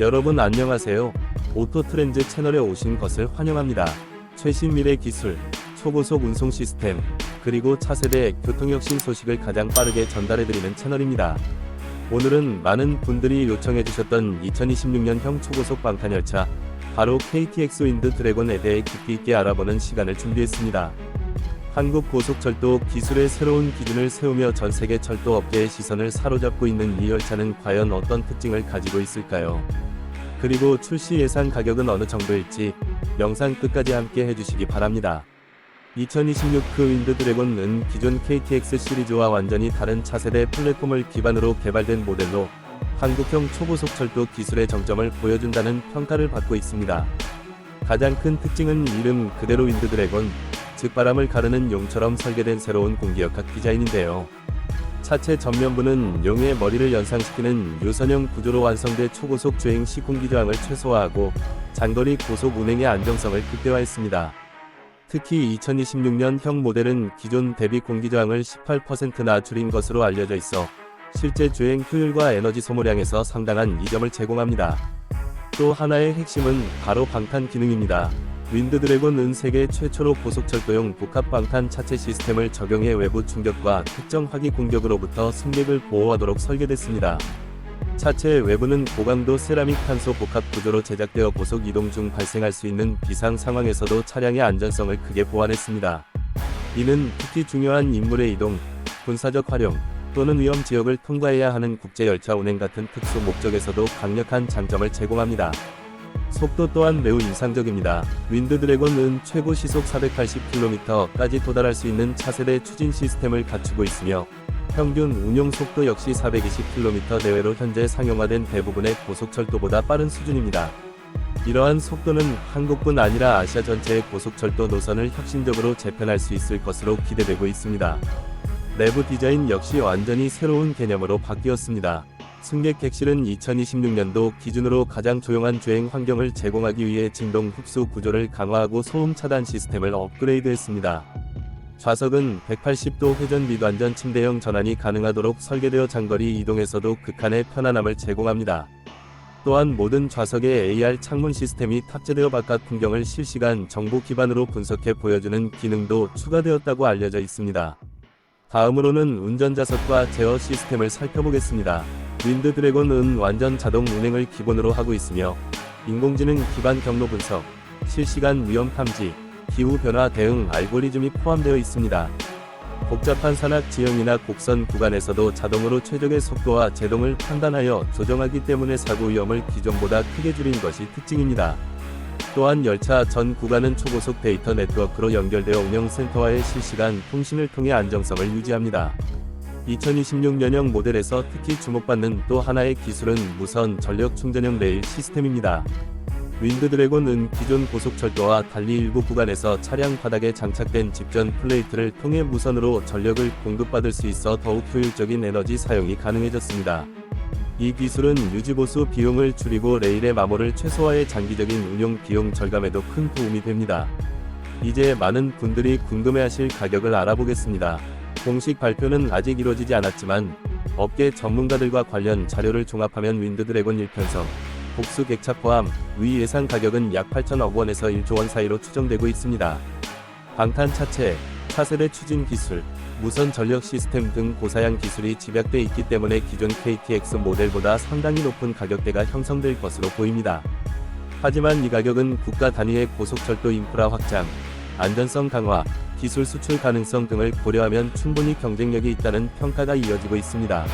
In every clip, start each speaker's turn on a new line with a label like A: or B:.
A: 여러분 안녕하세요. 오토트렌즈 채널에 오신 것을 환영합니다. 최신 미래 기술, 초고속 운송 시스템, 그리고 차세대 교통혁신 소식을 가장 빠르게 전달해드리는 채널입니다. 오늘은 많은 분들이 요청해주셨던 2026년형 초고속 방탄열차, 바로 KTX 윈드 드래곤에 대해 깊이 있게 알아보는 시간을 준비했습니다. 한국 고속철도 기술의 새로운 기준을 세우며 전 세계 철도 업계의 시선을 사로잡고 있는 이 열차는 과연 어떤 특징을 가지고 있을까요? 그리고 출시 예상 가격은 어느 정도일지 영상 끝까지 함께 해주시기 바랍니다. 2026 그 윈드 드래곤은 기존 KTX 시리즈와 완전히 다른 차세대 플랫폼을 기반으로 개발된 모델로 한국형 초고속 철도 기술의 정점을 보여준다는 평가를 받고 있습니다. 가장 큰 특징은 이름 그대로 윈드 드래곤, 즉 바람을 가르는 용처럼 설계된 새로운 공기역학 디자인인데요. 차체 전면부는 용의 머리를 연상시키는 유선형 구조로 완성돼 초고속 주행 시 공기 저항을 최소화하고 장거리 고속 운행의 안정성을 극대화했습니다. 특히 2026년형 모델은 기존 대비 공기 저항을 18%나 줄인 것으로 알려져 있어 실제 주행 효율과 에너지 소모량에서 상당한 이점을 제공합니다. 또 하나의 핵심은 바로 방탄 기능입니다. 윈드 드래곤은 세계 최초로 고속철도용 복합 방탄 차체 시스템을 적용해 외부 충격과 특정 화기 공격으로부터 승객을 보호하도록 설계됐습니다. 차체 외부는 고강도 세라믹 탄소 복합 구조로 제작되어 고속 이동 중 발생할 수 있는 비상 상황에서도 차량의 안전성을 크게 보완했습니다. 이는 특히 중요한 인물의 이동, 군사적 활용 또는 위험 지역을 통과해야 하는 국제 열차 운행 같은 특수 목적에서도 강력한 장점을 제공합니다. 속도 또한 매우 인상적입니다. 윈드 드래곤은 최고 시속 480km까지 도달할 수 있는 차세대 추진 시스템을 갖추고 있으며 평균 운용 속도 역시 420km 내외로 현재 상용화된 대부분의 고속철도보다 빠른 수준입니다. 이러한 속도는 한국뿐 아니라 아시아 전체의 고속철도 노선을 혁신적으로 재편할 수 있을 것으로 기대되고 있습니다. 내부 디자인 역시 완전히 새로운 개념으로 바뀌었습니다. 승객 객실은 2026년도 기준으로 가장 조용한 주행 환경을 제공하기 위해 진동 흡수 구조를 강화하고 소음 차단 시스템을 업그레이드했습니다. 좌석은 180도 회전 미관전 침대형 전환이 가능하도록 설계되어 장거리 이동에서도 극한의 편안함을 제공합니다. 또한 모든 좌석에 AR 창문 시스템이 탑재되어 바깥 풍경을 실시간 정보 기반으로 분석해 보여주는 기능도 추가되었다고 알려져 있습니다. 다음으로는 운전좌석과 제어 시스템을 살펴보겠습니다. 윈드 드래곤은 완전 자동 운행을 기본으로 하고 있으며 인공지능 기반 경로 분석, 실시간 위험 탐지, 기후 변화 대응 알고리즘이 포함되어 있습니다. 복잡한 산악 지형이나 곡선 구간에서도 자동으로 최적의 속도와 제동을 판단하여 조정하기 때문에 사고 위험을 기존보다 크게 줄인 것이 특징입니다. 또한 열차 전 구간은 초고속 데이터 네트워크로 연결되어 운영센터와의 실시간 통신을 통해 안정성을 유지합니다. 2026년형 모델에서 특히 주목받는 또 하나의 기술은 무선 전력 충전형 레일 시스템입니다. 윈드 드래곤은 기존 고속철도와 달리 일부 구간에서 차량 바닥에 장착된 집전 플레이트를 통해 무선으로 전력을 공급받을 수 있어 더욱 효율적인 에너지 사용이 가능해졌습니다. 이 기술은 유지보수 비용을 줄이고 레일의 마모를 최소화해 장기적인 운용 비용 절감에도 큰 도움이 됩니다. 이제 많은 분들이 궁금해하실 가격을 알아보겠습니다. 공식 발표는 아직 이루어지지 않았지만 업계 전문가들과 관련 자료를 종합하면 윈드 드래곤 1편성, 복수 객차 포함 위 예상 가격은 약 8천억 원에서 1조 원 사이로 추정되고 있습니다. 방탄 차체, 차세대 추진 기술, 무선 전력 시스템 등 고사양 기술이 집약돼 있기 때문에 기존 KTX 모델보다 상당히 높은 가격대가 형성될 것으로 보입니다. 하지만 이 가격은 국가 단위의 고속철도 인프라 확장, 안전성 강화, 기술 수출 가능성 등을 고려하면 충분히 경쟁력이 있다는 평가가 이어지고 있습니다.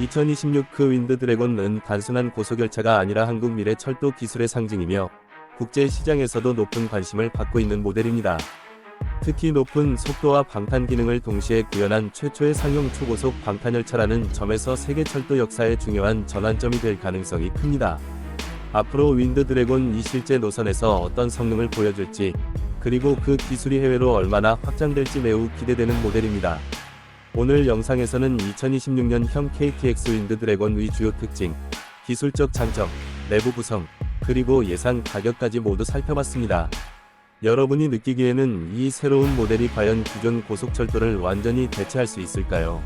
A: 2026그 윈드 드래곤은 단순한 고속열차가 아니라 한국 미래 철도 기술의 상징이며 국제 시장에서도 높은 관심을 받고 있는 모델입니다. 특히 높은 속도와 방탄 기능을 동시에 구현한 최초의 상용 초고속 방탄열차라는 점에서 세계 철도 역사의 중요한 전환점이 될 가능성이 큽니다. 앞으로 윈드 드래곤 이 실제 노선에서 어떤 성능을 보여줄지, 그리고 그 기술이 해외로 얼마나 확장될지 매우 기대되는 모델입니다. 오늘 영상에서는 2026년형 KTX 윈드 드래곤 의 주요 특징, 기술적 장점, 내부 구성, 그리고 예상 가격까지 모두 살펴봤습니다. 여러분이 느끼기에는 이 새로운 모델이 과연 기존 고속철도를 완전히 대체할 수 있을까요?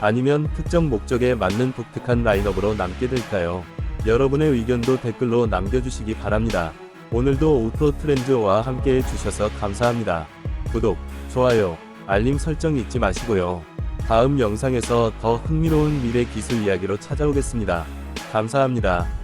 A: 아니면 특정 목적에 맞는 독특한 라인업으로 남게 될까요? 여러분의 의견도 댓글로 남겨주시기 바랍니다. 오늘도 오토 트렌드와 함께 해주셔서 감사합니다. 구독, 좋아요, 알림 설정 잊지 마시고요. 다음 영상에서 더 흥미로운 미래 기술 이야기로 찾아오겠습니다. 감사합니다.